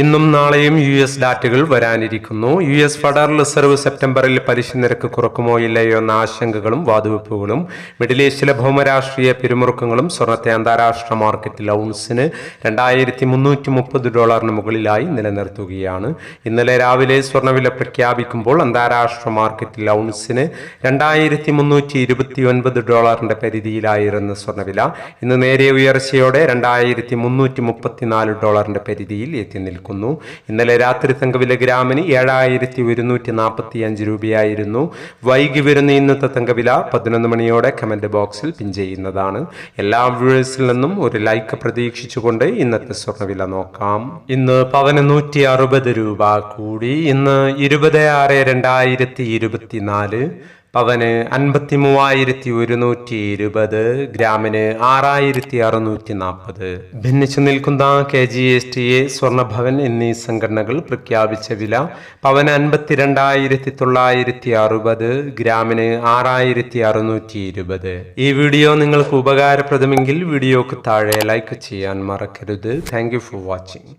ഇന്നും നാളെയും U S ഡാറ്റകൾ വരാനിരിക്കുന്നു. യു എസ് ഫെഡറൽ റിസർവ് സെപ്റ്റംബറിൽ പലിശ നിരക്ക് കുറക്കുമോ ഇല്ലയോ എന്ന ആശങ്കകളും വാതുവെപ്പുകളും. മിഡിൽ ഈസ്റ്റിലെ ഭൗമരാഷ്ട്രീയ പിരിമുറുക്കങ്ങളും സ്വർണത്തെ അന്താരാഷ്ട്ര മാർക്കറ്റിൽ ഔൺസിന് രണ്ടായിരത്തി മുന്നൂറ്റി മുപ്പത് ഡോളറിന് മുകളിലായി നിലനിർത്തുകയാണ്. ഇന്നലെ രാവിലെ സ്വർണവില പ്രഖ്യാപിക്കുമ്പോൾ അന്താരാഷ്ട്ര മാർക്കറ്റിൽ ഔൺസിന് രണ്ടായിരത്തി മുന്നൂറ്റി ഇരുപത്തി ഒൻപത് ഡോളറിന്റെ പരിധിയിലായിരുന്നു സ്വർണവില ഇന്ന് നേരെ ഉയർച്ചയോടെ രണ്ടായിരത്തി മുന്നൂറ്റി മുപ്പത്തിനാല് ഡോളറിന്റെ പരിധിയിൽ എത്തി നിൽക്കുന്നു ഇന്നലെ രാത്രി തങ്കവില ഗ്രാമിന് ഏഴായിരത്തി ഒരുന്നൂറ്റി നാൽപ്പത്തി അഞ്ച് രൂപയായിരുന്നു. വൈകി വരുന്ന ഇന്നത്തെ തങ്കവില പതിനൊന്ന് മണിയോടെ കമന്റ് ബോക്സിൽ പിൻ ചെയ്യുന്നതാണ്. എല്ലാ വ്യൂവേഴ്സിൽ നിന്നും ഒരു ലൈക്ക് പ്രതീക്ഷിച്ചുകൊണ്ട് ഇന്നത്തെ സ്വർണവില നോക്കാം. ഇന്ന് പവന് നൂറ്റി അറുപത് രൂപ കൂടി. ഇന്ന് ഇരുപത് ആറ് രണ്ടായിരത്തി ഇരുപത്തിനാല് പവന് അൻപത്തി മൂവായിരത്തി ഒരുന്നൂറ്റി ഇരുപത് ഗ്രാമിന് ആറായിരത്തി അറുന്നൂറ്റി നാൽപ്പത് ഭിന്നിച്ചു നിൽക്കുന്ന K G S T A സ്വർണഭവൻ എന്നീ സംഘടനകൾ പ്രഖ്യാപിച്ച വില പവന് അൻപത്തിരണ്ടായിരത്തി തൊള്ളായിരത്തി അറുപത് ഗ്രാമിന് ആറായിരത്തി അറുന്നൂറ്റി ഇരുപത് ഈ വീഡിയോ നിങ്ങൾക്ക് ഉപകാരപ്രദമെങ്കിൽ വീഡിയോക്ക് താഴെ ലൈക്ക് ചെയ്യാൻ മറക്കരുത്. Thank for watching.